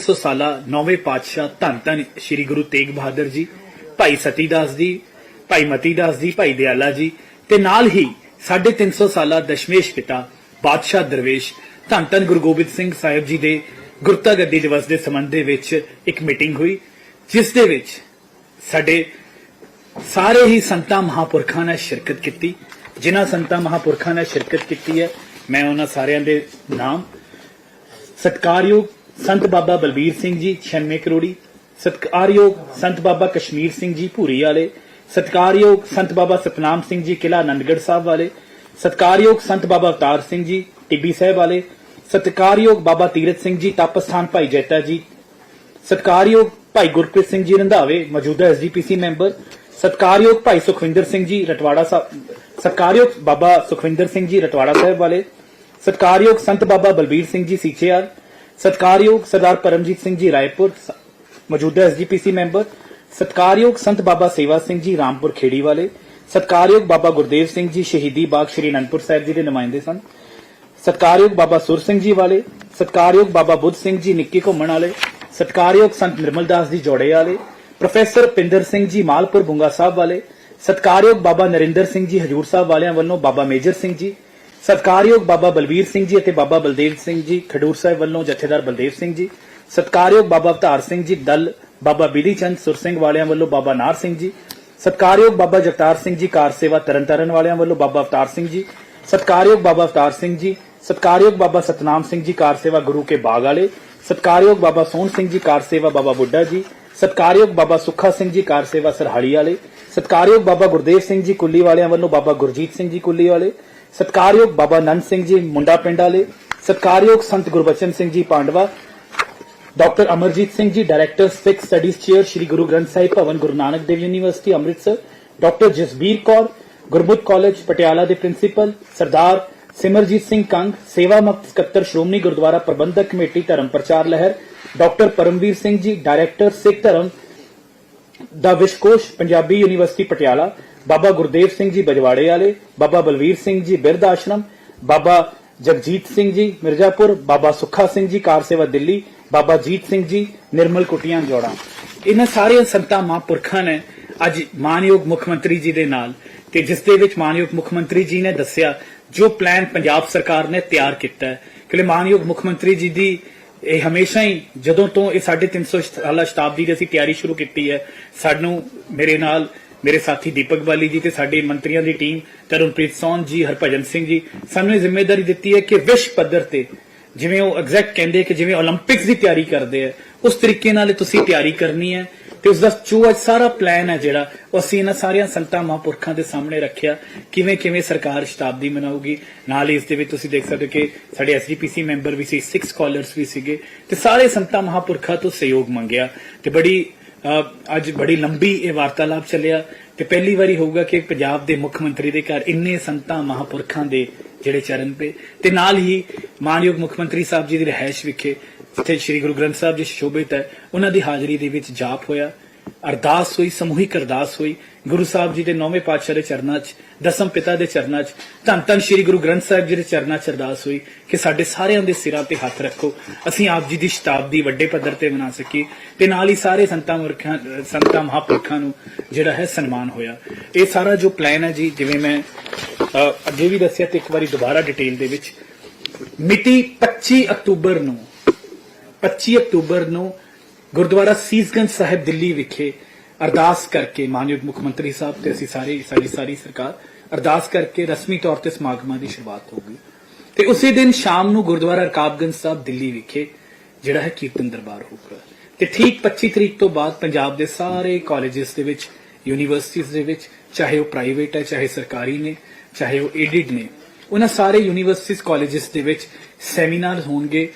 300 ਸਾਲਾ ਨੌਵੇਂ ਪਾਤਸ਼ਾਹ ਧੰਨ ਧੰਨ ਸ੍ਰੀ ਗੁਰੂ ਤੇਗ ਬਹਾਦਰ ਜੀ, ਭਾਈ ਸਤੀਦਾਸ ਜੀ, ਭਾਈ ਮਤੀਦਾਸ ਜੀ, ਭਾਈ ਦਿਆਲਾ ਜੀ ਤੇ ਨਾਲ ਹੀ 350 ਸਾਲਾ ਦਸ਼ਮੇਸ਼ ਪਿਤਾ, ਬਾਦਸ਼ਾਹ ਦਰਵੇਸ਼, ਧੰਨ ਧੰਨ ਗੁਰੂ ਗੋਬਿੰਦ ਸਿੰਘ ਸਾਹਿਬ ਜੀ ਦੇ ਗੁਰਤਾ ਗੱਦੀ ਦਿਵਸ ਦੇ ਸੰਬੰਧ ਦੇ ਵਿੱਚ ਇੱਕ ਮੀਟਿੰਗ ਹੋਈ, ਜਿਸ ਦੇ ਵਿੱਚ ਸਾਡੇ ਸਾਰੇ ਹੀ ਸੰਤਾਂ ਮਹਾਪੁਰਖਾਂ ਨੇ ਸ਼ਿਰਕਤ ਕੀਤੀ। ਜਿਨ੍ਹਾਂ ਸੰਤਾਂ ਮਹਾਪੁਰਖਾਂ ਨੇ ਸ਼ਿਰਕਤ ਕੀਤੀ ਹੈ, ਮੈਂ ਉਹਨਾਂ ਸਾਰਿਆਂ ਦੇ ਨਾਮ, ਸਤਕਾਰਯੋਗ ਸੰਤ ਬਾਬਾ ਬਲਬੀਰ ਸਿੰਘ ਜੀ 96 ਕਰੋੜੀ। ਸਤਕਾਰਯੋਗ ਸੰਤ ਬਾਬਾ ਕਸ਼ਮੀਰ ਸਿੰਘ ਜੀ ਭੂਰੀ ਵਾਲੇ। ਸਤਕਾਰਯੋਗ ਸੰਤ ਬਾਬਾ ਸਤਨਾਮ ਸਿੰਘ ਜੀ ਕਿਲਾ ਆਨੰਦਗੜ ਸਾਹਿਬ ਵਾਲੇ। ਸਤਕਾਰਯੋਗ ਸੰਤ ਬਾਬਾ ਅਵਤਾਰ ਸਿੰਘ ਜੀ, ਟਿੱਬੀ ਸਾਹਿਬ ਵਾਲੇ। ਸਤਕਾਰਯੋਗ ਬਾਬਾ ਤੀਰਥ ਸਿੰਘ ਜੀ, ਤਪਸਥਾਨ ਭਾਈ ਜੈਤਾ ਜੀ। ਸਤਕਾਰਯੋਗ ਭਾਈ ਗੁਰਪ੍ਰੀਤ ਸਿੰਘ ਜੀ ਰੰਧਾਵੇ, ਮੌਜੂਦਾ ਐਸਜੀਪੀਸੀ ਮੈਂਬਰ। ਸਤਕਾਰਯੋਗ ਭਾਈ ਸੁਖਵਿੰਦਰ ਸਿੰਘ ਜੀ, ਰਟਵਾੜਾ ਸਾਹਿਬ ਸਤਕਾਰਯੋਗ ਬਾਬਾ ਸੁਖਵਿੰਦਰ ਸਿੰਘ ਜੀ, ਰਟਵਾੜਾ ਸਾਹਿਬ ਵਾਲੇ। ਸਤਕਾਰਯੋਗ ਸੰਤ ਬਾਬਾ ਬਲਬੀਰ ਸਿੰਘ ਜੀ, ਸੀਚੇਆਰ। ਸਤਕਾਰਯੋਗ ਸਰਦਾਰ ਪਰਮਜੀਤ ਸਿੰਘ ਜੀ ਰਾਏਪੁਰ ਮੌਜੂਦਾ ਐਸਜੀਪੀਸੀ ਮੈਂਬਰ, ਸਤਕਾਰਯੋਗ ਸੰਤ ਬਾਬਾ ਸੇਵਾ ਸਿੰਘ ਜੀ ਰਾਮਪੁਰ ਖੇੜੀ ਵਾਲੇ, ਸਤਕਾਰਯੋਗ ਬਾਬਾ ਗੁਰਦੇਵ ਸਿੰਘ ਜੀ ਸ਼ਹੀਦੀ ਬਾਗ ਸ਼੍ਰੀ ਅਨੰਦਪੁਰ ਸਾਹਿਬ ਜੀ ਦੇ ਨੁਮਾਇੰਦੇ ਸਨ, ਸਤਕਾਰਯੋਗ ਬਾਬਾ ਸੁਰ ਸਿੰਘ ਜੀ ਵਾਲੇ, ਸਤਕਾਰਯੋਗ ਬਾਬਾ ਬੁੱਧ ਸਿੰਘ ਜੀ ਨਿੱਕੀ ਘੁੰਮਣ ਵਾਲੇ, ਸਤਕਾਰਯੋਗ ਸੰਤ ਨਿਰਮਲਦਾਸ ਜੀ ਜੋੜੇ ਵਾਲੇ, ਪ੍ਰੋਫੈਸਰ ਪਿੰਦਰ ਸਿੰਘ ਜੀ ਮਾਲਪੁਰ ਬੁੰਗਾ ਸਾਹਿਬ ਵਾਲੇ, ਸਤਕਾਰਯੋਗ ਬਾਬਾ ਨਰਿੰਦਰ ਸਿੰਘ ਜੀ ਹਜੂਰ ਸਾਹਿਬ ਵਾਲਿਆਂ ਵੱਲੋਂ ਬਾਬਾ ਮੇਜਰ ਸਿੰਘ ਜੀ ਸਤਕਾਰਯੋਗ ਬਾਬਾ ਬਲਬੀਰ ਸਿੰਘ ਜੀ ਅਤੇ ਬਾਬਾ ਬਲਦੇਵ ਸਿੰਘ ਜੀ ਖਡੂਰ ਸਾਹਿਬ ਵੱਲੋਂ ਜਥੇਦਾਰ ਬਲਦੇਵ ਸਿੰਘ ਜੀ, ਸਤਕਾਰਯੋਗ ਬਾਬਾ ਅਵਤਾਰ ਸਿੰਘ ਜੀ ਦਲ, ਬਾਬਾ ਬਿਧੀ ਚੰਦ ਸੁਰ ਸਿੰਘ ਵਾਲਿਆਂ ਵੱਲੋਂ ਬਾਬਾ ਨਾਰ ਸਿੰਘ ਜੀ, ਸਤਕਾਰਯੋਗ ਬਾਬਾ ਜਗਤਾਰ ਸਿੰਘ ਜੀ ਕਾਰ ਸੇਵਾ ਤਰਨਤਾਰਨ ਵਾਲਿਆਂ ਵੱਲੋਂ ਬਾਬਾ ਅਵਤਾਰ ਸਿੰਘ ਜੀ, ਸਤਕਾਰਯੋਗ ਬਾਬਾ ਅਵਤਾਰ ਸਿੰਘ ਜੀ, ਸਤਕਾਰਯੋਗ ਬਾਬਾ ਸਤਨਾਮ ਸਿੰਘ ਜੀ ਕਾਰ ਸੇਵਾ ਗੁਰੂ ਕੇ ਬਾਗ ਵਾਲੇ, ਸਤਕਾਰਯੋਗ ਬਾਬਾ ਸੋਹਣ ਸਿੰਘ ਜੀ ਕਾਰ ਸੇਵਾ ਬਾਬਾ ਬੁੱਢਾ ਜੀ, ਸਤਕਾਰਯੋਗ ਬਾਬਾ ਸੁੱਖਾ ਸਿੰਘ ਜੀ ਕਾਰ ਸੇਵਾ ਸਰਹਾਲੀ ਵਾਲੇ, ਸਤਕਾਰਯੋਗ ਬਾਬਾ ਗੁਰਦੇਵ ਸਿੰਘ ਜੀ ਕੁੱਲੀ ਵਾਲਿਆਂ ਵੱਲੋਂ ਬਾਬਾ ਗੁਰਜੀਤ ਸਿੰਘ ਜੀ ਕੁੱਲੀ ਵਾਲੇ ਸਤਕਾਰਯੋਗ ਬਾਬਾ ਨੰਦ ਸਿੰਘ ਜੀ ਮੁੰਡਾ ਪਿੰਡ ਵਾਲੇ, ਸਤਕਾਰਯੋਗ ਸੰਤ Gurbachan Singh ji ਪਾਂਡਵਾ, doctor Amarjit Singh ji director, Sikh studies chair Shri Guru Granth Sahib Bhawan, Guru Nanak Dev university, Amritsar, doctor Jasbir Kaur, Gurmukh college, Patiala ਦੇ ਪ੍ਰਿੰਸੀਪਲ, ਸਰਦਾਰ ਸਿਮਰਜੀਤ ਸਿੰਘ ਕੰਗ, ਸੇਵਾ ਮੁਕਤ ਸਕੱਤਰ ਸ਼੍ਰੋਮਣੀ ਗੁਰਦੁਆਰਾ ਪ੍ਰਬੰਧਕ ਕਮੇਟੀ, ਧਰਮ ਪ੍ਰਚਾਰ ਲਹਿਰ, ਡਾਕਟਰ ਪਰਮਵੀਰ ਸਿੰਘ ਜੀ, ਡਾਇਰੈਕਟਰ ਸਿੱਖ ਧਰਮ ਦਾ ਵਿਸ਼ਕੋਸ਼ ਪੰਜਾਬੀ ਯੂਨੀਵਰਸਿਟੀ, ਪਟਿਆਲਾ ਬਾਬਾ ਗੁਰਦੇਵ ਸਿੰਘ ਜੀ ਬਜਵਾੜੇ ਵਾਲੇ, ਬਾਬਾ ਬਲਵੀਰ ਸਿੰਘ ਜੀ ਬਿਰਧ ਆਸ਼ਰਮ, ਬਾਬਾ ਜਗਜੀਤ ਸਿੰਘ ਜੀ ਮਿਰਜ਼ਾਪੁਰ, ਬਾਬਾ ਸੁੱਖਾ ਸਿੰਘ ਜੀ ਕਾਰ ਸੇਵਾ ਦਿੱਲੀ, ਬਾਬਾ ਜੀਤ ਸਿੰਘ ਜੀ ਨਿਰਮਲ ਕੁਟੀਆਂ ਜੋੜਾ। ਇਹਨਾਂ ਸਾਰੀਆਂ ਸੰਤਾਂ ਮਹਾਂਪੁਰਖਾਂ ਨੇ ਅੱਜ ਮਾਨਯੋਗ ਮੁੱਖ ਮੰਤਰੀ ਜੀ ਦੇ ਨਾਲ ਤੇ ਜਿਸ ਦੇ ਵਿੱਚ ਮਾਨਯੋਗ ਮੁੱਖ ਮੰਤਰੀ ਜੀ ਨੇ ਦੱਸਿਆ, ਜੋ ਪਲਾਨ ਪੰਜਾਬ ਸਰਕਾਰ ਨੇ ਤਿਆਰ ਕੀਤਾ ਹੈ। ਕਿ ਮਾਨਯੋਗ ਮੁੱਖ ਮੰਤਰੀ ਜੀ ਦੀ ਇਹ ਹਮੇਸ਼ਾ ਹੀ ਜਦੋਂ ਤੋਂ ਇਹ 350 ਸਾਲਾ ਸ਼ਤਾਬਦੀ ਦੀ ਅਸੀਂ ਤਿਆਰੀ ਸ਼ੁਰੂ ਕੀਤੀ ਹੈ, ਸਾਨੂੰ ਮੇਰੇ ਨਾਲ ਮੇਰੇ ਸਾਥੀ ਦੀਪਕ ਬਾਲੀ ਜੀ ਤੇ ਸਾਡੇ ਮੰਤਰੀਆਂ ਦੀ ਟੀਮ, ਤਰਨਪ੍ਰੀਤ ਸੌਨ ਜੀ, ਹਰਭਜਨ ਸਿੰਘ ਜੀ, ਸਾਨੂੰ ਇਹ ਜ਼ਿੰਮੇਵਾਰੀ ਦਿੱਤੀ ਹੈ ਕਿ ਵਿਸ਼ਵ ਪੱਧਰ ਤੇ ਜਿਵੇਂ ਉਹ ਐਗਜ਼ੈਕਟ ਕਹਿੰਦੇ ਕਿ ਜਿਵੇਂ 올림픽ਸ ਦੀ ਤਿਆਰੀ ਕਰਦੇ ਆ, ਉਸ ਤਰੀਕੇ ਨਾਲ ਤੁਸੀਂ ਤਿਆਰੀ ਕਰਨੀ ਹੈ ਤੇ ਉਸ ਦਾ ਜੋ ਅੱਜ ਸਾਰਾ ਪਲਾਨ ਹੈ ਜਿਹੜਾ, ਉਹ ਅਸੀਂ ਇਹਨਾਂ ਸਾਰਿਆਂ ਸੰਤਾਂ ਮਹਾਂਪੁਰਖਾਂ ਦੇ ਸਾਹਮਣੇ ਰੱਖਿਆ, ਕਿਵੇਂ ਕਿਵੇਂ ਸਰਕਾਰ ਸ਼ਤਾਬਦੀ ਮਨਾਊਗੀ, ਨਾਲ ਹੀ ਇਸ ਦੇ ਵਿੱਚ ਤੁਸੀਂ ਦੇਖ ਸਕਦੇ ਹੋ ਕਿ ਸਾਡੇ ਐਸਜੀਪੀਸੀ ਮੈਂਬਰ ਵੀ ਸੀ ਸਿਕਸ ਸਕਾਲਰਸ ਵੀ ਸੀਗੇ, ਤੇ ਸਾਰੇ ਸੰਤਾਂ ਮਹਾਂਪੁਰਖਾਂ ਤੋਂ ਸਹਿਯੋਗ ਮੰਗਿਆ, ਤੇ ਬੜੀ ਅੱਜ ਬੜੀ ਲੰਬੀ ਇਹ ਵਾਰਤਾਲਾਪ ਚੱਲਿਆ ਤੇ ਪਹਿਲੀ ਵਾਰੀ ਹੋਊਗਾ ਕਿ ਪੰਜਾਬ ਦੇ ਮੁੱਖ ਮੰਤਰੀ ਦੇ ਘਰ ਇੰਨੇ ਸੰਤਾਂ ਮਹਾਪੁਰਖਾਂ ਦੇ ਜਿਹੜੇ ਚਰਨ ਪੇ ਤੇ ਨਾਲ ਹੀ ਮਾਨਯੋਗ ਮੁੱਖ ਮੰਤਰੀ ਸਾਹਿਬ ਜੀ ਦੀ ਰਹਿائش ਵਿਖੇ ਜਿੱਥੇ ਸ੍ਰੀ ਗੁਰੂ ਗ੍ਰੰਥ ਸਾਹਿਬ ਜੀ ਸ਼ੋਭਿਤ ਹੈ, ਉਹਨਾਂ ਦੀ ਹਾਜ਼ਰੀ ਦੇ ਵਿੱਚ ਜਾਪ ਹੋਇਆ। ਅਰਦਾਸ ਹੋਈ, ਸਮੂਹਿਕ ਅਰਦਾਸ ਹੋਈ। ਗੁਰੂ ਸਾਹਿਬ ਜੀ ਦੇ ਨੌਵੇਂ ਪਾਤਸ਼ਾਹ ਦੇ ਚਰਨਾਂ 'ਚ, ਦਸਮ ਪਿਤਾ ਦੇ ਚਰਨਾਂ 'ਚ, ਧੰਨ ਧੰਨ ਸ੍ਰੀ ਗੁਰੂ ਗ੍ਰੰਥ ਸਾਹਿਬ ਜੀ ਦੇ ਚਰਨਾਂ 'ਚ ਅਰਦਾਸ ਹੋਈ ਕਿ ਸਾਡੇ ਸਾਰਿਆਂ ਦੇ ਸਿਰਾਂ ਤੇ ਹੱਥ ਰੱਖੋ। ਅਸੀਂ ਆਪ ਜੀ ਦੀ ਸ਼ਤਾਬਦੀ ਵੱਡੇ ਪੱਧਰ ਤੇ ਮਨਾ ਸਕੀਏ ਤੇ ਨਾਲ ਹੀ ਸਾਰੇ ਸੰਤਾਂ ਮੁਰਖਾਂ, ਸੰਤਾਂ ਮਹਾਂਪੁਰਖਾਂ ਨੂੰ ਜਿਹੜਾ ਹੈ ਸਨਮਾਨ ਹੋਇਆ। ਇਹ ਸਾਰਾ ਜੋ ਪਲਾਨ ਹੈ ਜੀ, ਜਿਵੇਂ ਮੈਂ ਅੱਗੇ ਵੀ ਦੱਸਿਆ ਤੇ ਇੱਕ ਵਾਰੀ ਦੁਬਾਰਾ ਡਿਟੇਲ ਦੇ ਵਿੱਚ, ਮਿਤੀ 25 ਅਕਤੂਬਰ ਨੂੰ 25 ਅਕਤੂਬਰ ਨੂੰ ਗੁਰਦੁਆਰਾ ਸੀਸਗੰਜ ਸਾਹਿਬ ਦਿੱਲੀ ਵਿਖੇ ਅਰਦਾਸ ਕਰਕੇ ਮਾਨਯੋਗ ਮੁੱਖ ਮੰਤਰੀ ਸਾਹਿਬ ਤੇ ਅਸੀਂ ਸਾਰੇ, ਸਾਡੀ ਸਾਰੀ ਸਰਕਾਰ ਅਰਦਾਸ ਕਰਕੇ ਰਸਮੀ ਤੌਰ ਤੇ ਸਮਾਗਮਾਂ ਦੀ ਸ਼ੁਰੂਆਤ ਹੋਊਗੀ ਤੇ ਉਸੇ ਦਿਨ ਸ਼ਾਮ ਨੂੰ ਗੁਰਦੁਆਰਾ ਰਕਾਬਗੰਜ ਸਾਹਿਬ ਦਿੱਲੀ ਵਿਖੇ ਜਿਹੜਾ ਹੈ ਕੀਰਤਨ ਦਰਬਾਰ ਹੋਊਗਾ ਤੇ ਠੀਕ 25 ਤਰੀਕ ਤੋਂ ਬਾਅਦ ਪੰਜਾਬ ਦੇ ਸਾਰੇ ਕਾਲਜਸ ਦੇ ਵਿੱਚ ਯੂਨੀਵਰਸਿਟੀਆਂ ਦੇ ਵਿੱਚ, ਚਾਹੇ ਉਹ ਪ੍ਰਾਈਵੇਟ ਹੈ, ਚਾਹੇ ਸਰਕਾਰੀ ਨੇ, ਚਾਹੇ ਉਹ ਏਡਿਡ ਨੇ ਉਹਨਾਂ ਸਾਰੇ ਯੂਨੀਵਰਸਿਟੀਜ਼ ਕਾਲਜਸ ਦੇ ਵਿੱਚ ਸੈਮੀਨਾਰ ਹੋਣਗੇ।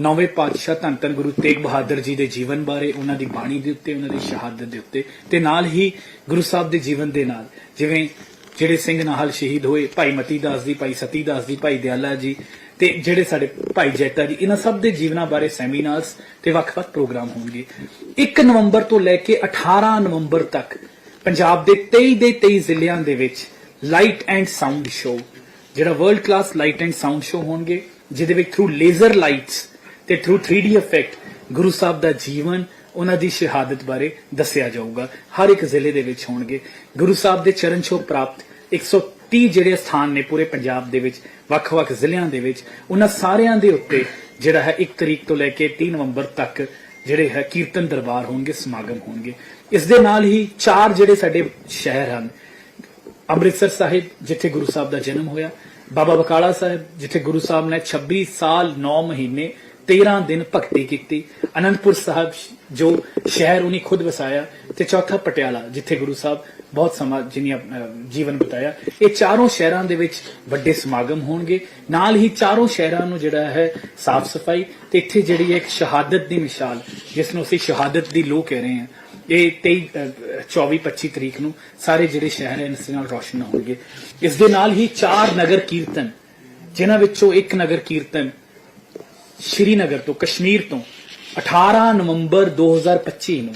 ਨੌਵੇਂ ਪਾਤਸ਼ਾਹ ਧੰਨ ਧੰਨ ਗੁਰੂ ਤੇਗ ਬਹਾਦਰ ਜੀ ਦੇ ਜੀਵਨ ਬਾਰੇ, ਉਹਨਾਂ ਦੀ ਬਾਣੀ ਦੇ ਉੱਤੇ, ਉਹਨਾਂ ਦੀ ਸ਼ਹਾਦਤ ਦੇ ਉੱਤੇ ਤੇ ਨਾਲ ਹੀ ਗੁਰੂ ਸਾਹਿਬ ਦੇ ਜੀਵਨ ਦੇ ਨਾਲ। ਜਿਵੇਂ ਜਿਹੜੇ ਸਿੰਘ ਨਾਹਲ ਸ਼ਹੀਦ ਹੋਏ, ਭਾਈ ਮਤੀ ਦਾਸ ਜੀ, ਭਾਈ ਸਤੀ ਦਾਸ ਜੀ, ਭਾਈ ਦਿਆਲਾ ਜੀ ਤੇ ਜਿਹੜੇ ਸਾਡੇ ਭਾਈ ਜੈਤਾ ਜੀ, ਇਹਨਾਂ ਸਭ ਦੇ ਜੀਵਨਾਂ ਬਾਰੇ ਸੈਮੀਨਾਰਸ ਤੇ ਵੱਖ-ਵੱਖ ਪ੍ਰੋਗਰਾਮ ਹੋਣਗੇ। 1 ਨਵੰਬਰ ਤੋਂ ਲੈ ਕੇ 18 ਨਵੰਬਰ ਤੱਕ ਪੰਜਾਬ ਦੇ 23 ਦੇ 23 ਜ਼ਿਲ੍ਹਿਆਂ ਦੇ ਵਿੱਚ ਲਾਈਟ ਐਂਡ ਸਾਊਂਡ ਸ਼ੋਅ ਜਿਹੜਾ world class light and sound show ਹੋਣਗੇ, ਜਿਹਦੇ ਵਿੱਚ ਥਰੂ ਲੇਜ਼ਰ ਲਾਈਟਸ ਤੇ through 3D effect Guru Sahib ਦਾ ਜੀਵਨ, ਉਹਨਾਂ ਦੀ ਸ਼ਹਾਦਤ ਬਾਰੇ ਦੱਸਿਆ ਜਾਊਗਾ। ਹਰ ਇੱਕ ਜ਼ਿਲ੍ਹੇ ਦੇ ਵਿੱਚ ਹੋਣਗੇ। ਗੁਰੂ ਸਾਹਿਬ ਦੇ ਚਰਨ ਛੋਹ ਪ੍ਰਾਪਤ 130 ਜਿਹੜੇ ਸਥਾਨ ਨੇ ਪੂਰੇ ਪੰਜਾਬ ਦੇ ਵਿੱਚ, ਵੱਖ-ਵੱਖ ਜ਼ਿਲ੍ਹਿਆਂ ਦੇ ਵਿੱਚ, ਉਹਨਾਂ ਸਾਰਿਆਂ ਦੇ ਉੱਤੇ ਜਿਹੜਾ ਹੈ 1 ਤਰੀਕ ਤੋਂ ਲੈ ਕੇ 3 ਨਵੰਬਰ ਤੱਕ ਜਿਹੜੇ ਹੈ ਕੀਰਤਨ ਦਰਬਾਰ ਹੋਣਗੇ, ਸਮਾਗਮ ਹੋਣਗੇ। ਇਸ ਦੇ ਨਾਲ ਹੀ ਚਾਰ ਜਿਹੜੇ ਸਾਡੇ ਸ਼ਹਿਰ ਹਨ ਅੰਮ੍ਰਿਤਸਰ ਸਾਹਿਬ, ਜਿੱਥੇ ਗੁਰੂ ਸਾਹਿਬ ਦਾ ਜਨਮ ਹੋਇਆ, ਬਾਬਾ ਬਕਾਲਾ ਸਾਹਿਬ, ਜਿੱਥੇ ਗੁਰੂ ਸਾਹਿਬ ਨੇ 26 ਸਾਲ 9 ਮਹੀਨੇ 13 ਦਿਨ ਭਗਤੀ ਕੀਤੀ, ਅਨੰਦਪੁਰ ਸਾਹਿਬ ਜੋ ਸ਼ਹਿਰ ਉਹਨੇ ਖੁਦ ਵਸਾਇਆ, ਤੇ ਚੌਥਾ ਪਟਿਆਲਾ, ਜਿੱਥੇ ਗੁਰੂ ਸਾਹਿਬ ਬਹੁਤ ਸਮਾਂ ਜਿਨੀ ਜੀਵਨ ਬਿਤਾਇਆ, ਇਹ ਚਾਰੋਂ ਸ਼ਹਿਰਾਂ ਦੇ ਵਿੱਚ ਵੱਡੇ ਸਮਾਗਮ ਹੋਣਗੇ, ਨਾਲ ਹੀ ਚਾਰੋਂ ਸ਼ਹਿਰਾਂ ਨੂੰ ਜਿਹੜਾ ਹੈ ਸਾਫ਼ ਸਫ਼ਾਈ, ਤੇ ਇੱਥੇ ਜਿਹੜੀ ਇੱਕ ਸ਼ਹਾਦਤ ਦੀ ਮਿਸਾਲ, ਜਿਸ ਨੂੰ ਅਸੀਂ ਸ਼ਹਾਦਤ ਦੀ ਲੋ ਕਹਿ ਰਹੇ ਹਾਂ ਇਹ 23 24 25 ਤਰੀਕ ਨੂੰ ਸਾਰੇ ਜਿਹੜੇ ਸ਼ਹਿਰ ਹਨ ਇਸ ਨਾਲ ਰੋਸ਼ਨ ਹੋਣਗੇ। ਇਸ ਦੇ ਨਾਲ ਹੀ ਚਾਰ ਨਗਰ ਕੀਰਤਨ, ਜਿਨ੍ਹਾਂ ਵਿੱਚੋਂ ਇੱਕ ਨਗਰ ਕੀਰਤਨ ਸ਼੍ਰੀਨਗਰ ਤੋਂ, ਕਸ਼ਮੀਰ ਤੋਂ 18 ਨਵੰਬਰ 2025 ਨੂੰ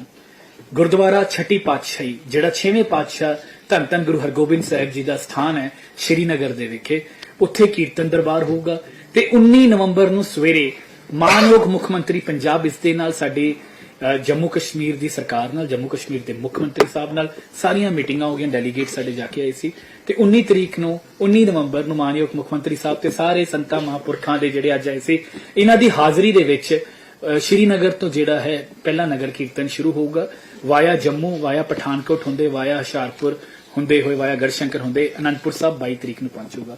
ਗੁਰਦੁਆਰਾ ਛठी ਪਾਤਸ਼ਾਹੀ, ਜਿਹੜਾ 6ਵੇਂ ਪਾਤਸ਼ਾਹ ਧੰਨ ਧੰਨ ਗੁਰੂ ਹਰਗੋਬਿੰਦ ਸਾਹਿਬ ਜੀ ਦਾ ਸਥਾਨ ਹੈ, ਸ਼੍ਰੀਨਗਰ ਦੇ ਵਿਖੇ, ਉੱਥੇ ਕੀਰਤਨ ਦਰਬਾਰ ਹੋਊਗਾ। ਤੇ 19 ਨਵੰਬਰ ਨੂੰ ਸਵੇਰੇ ਮਾਨਯੋਗ ਮੁੱਖ ਮੰਤਰੀ ਪੰਜਾਬ ਇਸ ਦੇ ਨਾਲ ਸਾਡੇ ਜੰਮੂ ਕਸ਼ਮੀਰ ਦੀ ਸਰਕਾਰ ਨਾਲ ਜੰਮੂ ਕਸ਼ਮੀਰ ਦੇ ਮੁੱਖ ਮੰਤਰੀ ਸਾਹਿਬ ਨਾਲ ਸਾਰੀਆਂ ਮੀਟਿੰਗਾਂ ਹੋ ਗਈਆਂ ਡੈਲੀਗੇਟ ਸਾਡੇ ਜਾ ਕੇ ਆਏ ਸੀ। ਤੇ 19 ਤਰੀਕ ਨੂੰ 19 ਨਵੰਬਰ ਨੂੰ ਮਾਨਯੋਗ ਮੁੱਖ ਮੰਤਰੀ ਸਾਹਿਬ ਤੇ ਸਾਰੇ ਸੰਤਾਂ ਮਹਾਂਪੁਰਖਾਂ ਦੇ ਜਿਹੜੇ ਅੱਜ ਆਏ ਸੀ ਇਹਨਾਂ ਦੀ ਹਾਜ਼ਰੀ ਦੇ ਵਿੱਚ ਅ, ਸ਼੍ਰੀਨਗਰ ਤੋਂ ਜਿਹੜਾ ਹੈ ਪਹਿਲਾ ਨਗਰ ਕੀਰਤਨ ਸ਼ੁਰੂ ਹੋਊਗਾ। ਵਾਇਆ ਜੰਮੂ ਵਾਇਆ ਪਠਾਨਕੋਟ ਹੁੰਦੇ ਵਾਇਆ ਹੁਸ਼ਿਆਰਪੁਰ ਹੁੰਦੇ ਹੋਏ ਵਾਇਆ ਗੜਸ਼ੰਕਰ ਹੁੰਦੇ ਅਨੰਦਪੁਰ ਸਾਹਿਬ 22 ਤਰੀਕ ਨੂੰ ਪਹੁੰਚੂਗਾ।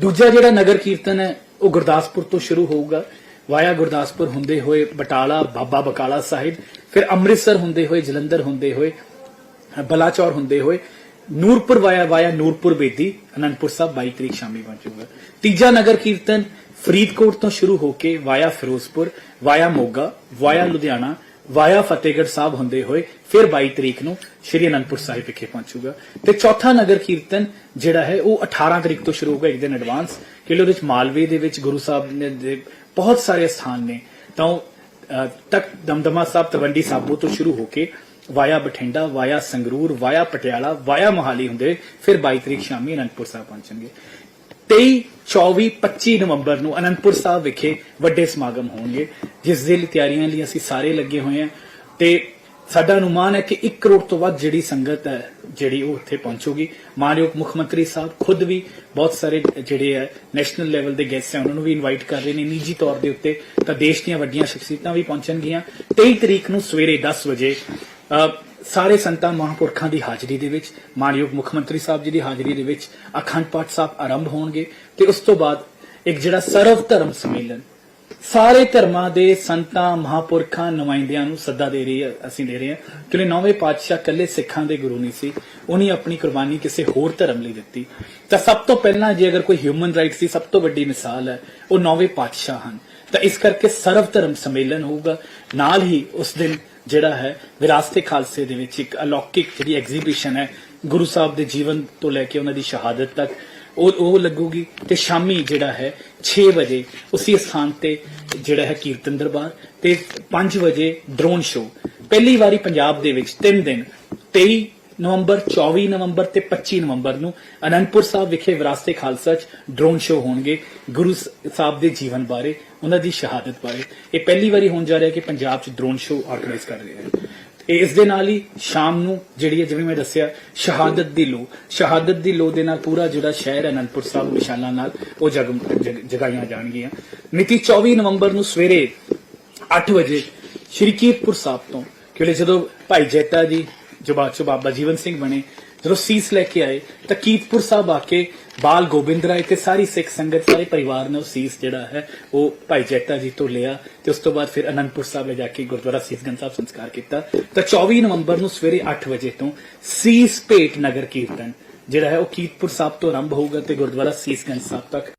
ਦੂਜਾ ਜਿਹੜਾ ਨਗਰ ਕੀਰਤਨ ਹੈ ਉਹ ਗੁਰਦਾਸਪੁਰ ਤੋਂ ਸ਼ੁਰੂ ਹੋਊਗਾ। ਵਾਇਆ ਗੁਰਦਾਸਪੁਰ ਹੁੰਦੇ ਹੋਏ ਬਟਾਲਾ, ਬਾਬਾ ਬਕਾਲਾ ਸਾਹਿਬ, ਫਿਰ ਅੰਮ੍ਰਿਤਸਰ ਹੁੰਦੇ ਹੋਏ, ਜਲੰਧਰ ਹੁੰਦੇ ਹੋਏ, ਬਲਾਚੌਰ ਹੁੰਦੇ ਹੋਏ, ਨੂਰਪੁਰ ਵਾਇਆ ਵਾਇਆ ਨੂਰਪੁਰ ਬੇਦੀ, ਅਨੰਦਪੁਰ ਸਾਹਿਬ 22 ਤਰੀਕ ਸ਼ਾਮੀ ਪਹੁੰਚੂਗਾ ਤੀਜਾ ਨਗਰ ਕੀਰਤਨ ਫਰੀਦਕੋਟ ਤੋਂ ਸ਼ੁਰੂ ਹੋ ਕੇ via Firozpur, via Moga, via Ludhiana, via Fatehgarh Sahib ਹੁੰਦੇ ਹੋਏ ਫਿਰ 22 ਤਰੀਕ ਨੂੰ ਸ਼੍ਰੀ ਅਨੰਦਪੁਰ ਸਾਹਿਬ ਵਿਖੇ ਪਹੁੰਚੂਗਾ। ਤੇ ਚੌਥਾ ਨਗਰ ਕੀਰਤਨ ਜਿਹੜਾ ਹੈ, ਉਹ 18 ਤਰੀਕ ਤੋਂ ਸ਼ੁਰੂ ਹੋਊਗਾ, ਇੱਕ ਦਿਨ ਐਡਵਾਂਸ ਕਿਉਂਕਿ ਉਹਦੇ ਵਿੱਚ ਮਾਲਵੇ ਦੇ ਵਿੱਚ ਗੁਰੂ ਸਾਹਿਬ ਨੇ ਬਹੁਤ ਸਾਰੇ ਸਥਾਨ ਨੇ ਤਾਂ ਉਹ, ਤੱਕ ਦਮਦਮਾ ਸਾਹਿਬ ਤਵੰਡੀ ਸਾਬੋ ਤੋਂ ਸ਼ੁਰੂ ਹੋ ਕੇ via Bathinda via Sangrur via Patiala via Mohali ਹੁੰਦੇ ਫਿਰ 22 ਤਰੀਕ ਸ਼ਾਮੀ ਅਨੰਦਪੁਰ ਸਾਹਿਬ ਪਹੁੰਚਣਗੇ 23 24 25 ਨਵੰਬਰ ਨੂੰ ਅਨੰਦਪੁਰ ਸਾਹਿਬ ਵਿਖੇ ਵੱਡੇ ਸਮਾਗਮ ਹੋਣਗੇ ਜਿਸ ਦੇ ਲਈ ਤਿਆਰੀਆਂ ਲਈ ਅਸੀਂ ਸਾਰੇ ਲੱਗੇ ਹੋਏ ਹਾਂ ਤੇ ਸਾਡਾ ਅਨੁਮਾਨ ਹੈ ਕਿ 1 ਕਰੋੜ ਤੋਂ ਵੱਧ ਜਿਹੜੀ ਸੰਗਤ ਹੈ ਜਿਹੜੀ ਉਹ ਉੱਥੇ ਪਹੁੰਚੂਗੀ। ਮਾਨਯੋਗ ਮੁੱਖ ਮੰਤਰੀ ਸਾਹਿਬ ਖੁਦ ਵੀ ਬਹੁਤ ਸਾਰੇ ਜਿਹੜੇ ਹੈ ਨੈਸ਼ਨਲ ਲੈਵਲ ਦੇ ਗੈਸਟ ਹੈ ਉਹਨਾਂ ਨੂੰ ਵੀ ਇਨਵਾਈਟ ਕਰ ਰਹੇ ਨੇ। ਨਿੱਜੀ ਤੌਰ ਦੇ ਉੱਤੇ ਤਾਂ ਦੇਸ਼ ਦੀਆਂ ਵੱਡੀਆਂ ਸ਼ਖਸੀਅਤਾਂ ਵੀ ਪਹੁੰਚਣਗੀਆਂ। 23 ਤਰੀਕ ਨੂੰ ਸਵੇਰੇ 10 ਵਜੇ ਸਾਰੇ ਸੰਤਾਂ ਮਹਾਂਪੁਰਖਾਂ ਦੀ ਹਾਜ਼ਰੀ ਦੇ ਵਿੱਚ, ਮਾਨਯੋਗ ਮੁੱਖ ਮੰਤਰੀ ਸਾਹਿਬ ਜੀ ਦੀ ਹਾਜ਼ਰੀ ਦੇ ਵਿੱਚ ਅਖੰਡ ਪਾਠ ਸਾਹਿਬ ਆਰੰਭ ਹੋਣਗੇ ਤੇ ਉਸ ਤੋਂ ਬਾਅਦ ਇੱਕ ਜਿਹੜਾ ਸਰਵ ਧਰਮ ਸੰਮੇਲਨ ਸਾਰੇ ਧਰਮਾਂ ਦੇ ਸੰਤਾਂ, ਮਹਾਂਪੁਰਖਾਂ ਨੁਮਾਇੰਦਿਆਂ ਨੂੰ ਸੱਦਾ ਦੇ ਰਹੀ ਹੈ ਅਸੀਂ ਦੇ ਰਹੇ ਹਾਂ ਕਿਉਂਕਿ ਨੌਵੇਂ ਪਾਤਸ਼ਾਹ ਕੱਲੇ ਸਿੱਖਾਂ ਦੇ ਗੁਰੂ ਨਹੀਂ ਸੀ। ਉਹਨੇ ਆਪਣੀ ਕੁਰਬਾਨੀ ਕਿਸੇ ਹੋਰ ਧਰਮ ਲਈ ਦਿੱਤੀ। ਤਾਂ ਸਭ ਤੋਂ ਪਹਿਲਾਂ ਜੇ ਅਗਰ ਕੋਈ ਹਿਊਮਨ ਰਾਈਟਸ ਦੀ ਸਭ ਤੋਂ ਵੱਡੀ ਮਿਸਾਲ ਹੈ, ਉਹ ਨੌਵੇਂ ਪਾਤਸ਼ਾਹ ਹਨ। ਤਾਂ ਇਸ ਕਰਕੇ ਸਰਵ ਧਰਮ ਸੰਮੇਲਨ ਹੋਊਗਾ। ਨਾਲ ਹੀ ਉਸ ਦਿਨ ਜਿਹੜਾ ਹੈ, ਵਿਰਾਸਤੇ ਖਾਲਸੇ ਦੇ ਵਿੱਚ ਇੱਕ ਅਲੌਕਿਕ ਜਿਹੜੀ ਐਗਜ਼ੀਬਿਸ਼ਨ ਹੈ, ਗੁਰੂ ਸਾਹਿਬ ਦੇ ਜੀਵਨ ਤੋਂ ਲੈ ਕੇ ਉਹਨਾਂ ਦੀ ਸ਼ਹਾਦਤ ਤੱਕ ਉਹ ਉਹ ਲੱਗੂਗੀ ਤੇ ਸ਼ਾਮੀ ਜਿਹੜਾ ਹੈ 6 ਵਜੇ ਉਸੇ ਸਥਾਨ ਤੇ ਜਿਹੜਾ ਹੈ ਕੀਰਤਨ ਦਰਬਾਰ ਤੇ 5 ਵਜੇ ਡਰੋਨ ਸ਼ੋਅ ਪਹਿਲੀ ਵਾਰੀ ਪੰਜਾਬ ਦੇ ਵਿੱਚ 3 ਦਿਨ 23 ਨਵੰਬਰ 24 ਨਵੰਬਰ ਤੇ 25 ਨਵੰਬਰ ਨੂੰ ਅਨੰਦਪੁਰ ਸਾਹਿਬ ਵਿਖੇ ਵਿਰਾਸਤੇ ਖਾਲਸਾ 'ਚ ਡਰੋਨ ਸ਼ੋਅ ਹੋਣਗੇ ਗੁਰੂ ਸਾਹਿਬ ਦੇ ਜੀਵਨ ਬਾਰੇ, ਉਹਨਾਂ ਦੀ ਸ਼ਹਾਦਤ ਬਾਰੇ। ਇਹ ਪਹਿਲੀ ਵਾਰੀ ਹੋਣ ਜਾ ਰਿਹਾ ਕਿ ਪੰਜਾਬ 'ਚ ਡਰੋਨ ਸ਼ੋਅ ਆਰਗੇਨਾਈਜ਼ ਕਰ ਰਹੇ ਹਨ। ਇਸ ਦੇ ਨਾਲ ਹੀ ਸ਼ਾਮ ਨੂੰ ਜਿਹੜੀ ਹੈ, ਜਿਵੇਂ ਮੈਂ ਦੱਸਿਆ, ਸ਼ਹਾਦਤ ਦੀ ਲੋ ਸ਼ਹਾਦਤ ਦੀ ਲੋ ਦੇ ਨਾਲ ਪੂਰਾ ਜਿਹੜਾ ਸ਼ਹਿਰ ਹੈ, ਅਨੰਦਪੁਰ ਸਾਹਿਬ ਨਿਸ਼ਾਨਾਂ ਨਾਲ ਉਹ ਜਗਮ ਜਗ- ਜਗਾਈਆਂ ਜਾਣਗੀਆਂ। ਮਿਤੀ 24 ਨਵੰਬਰ ਨੂੰ ਸਵੇਰੇ 8 ਵਜੇ ਸ਼੍ਰੀ ਕੀਰਤਪੁਰ ਸਾਹਿਬ ਤੋਂ, ਕਿਉਂਕਿ ਜਦੋਂ ਭਾਈ ਜੈਤਾ ਜੀ ਜੋ ਬਾਅਦ ਚੋਂ ਬਾਬਾ ਜੀਵਨ ਸਿੰਘ ਬਣੇ ਜਦੋਂ ਲੈ ਕੇ ਆਏ, ਤਾਂ ਕੀਰਤਪੁਰ ਸਾਹਿਬ ਆ ਕੇ ਬਾਲ ਗੋਬਿੰਦ ਰਾਏ ਤੇ ਸਾਰੀ ਸਿੱਖ ਸੰਗਤ, ਸਾਰੇ ਪਰਿਵਾਰ ਨੇ ਉਹ ਸੀਸ ਜਿਹੜਾ ਹੈ, ਉਹ ਭਾਈ ਜੈਤਾ ਜੀ ਤੋਂ ਲਿਆ ਤੇ ਉਸ ਤੋਂ ਬਾਅਦ ਫਿਰ ਅਨੰਦਪੁਰ ਸਾਹਿਬ ਲੈ ਜਾ ਕੇ ਗੁਰਦੁਆਰਾ ਸੀਸਗੰਜ ਸਾਹਿਬ ਸੰਸਕਾਰ ਕੀਤਾ। ਤਾਂ 24 ਨਵੰਬਰ ਨੂੰ ਸਵੇਰੇ 8 ਵਜੇ ਤੋਂ ਸੀਸ ਭੇਟ ਨਗਰ ਕੀਰਤਨ, ਜਿਹੜਾ ਹੈ ਉਹ ਕੀਰਤਪੁਰ ਸਾਹਿਬ ਤੋਂ ਆਰੰਭ ਹੋਊਗਾ ਤੇ ਗੁਰਦੁਆਰਾ ਸੀਸਗੰਜ ਸਾਹਿਬ ਤੱਕ।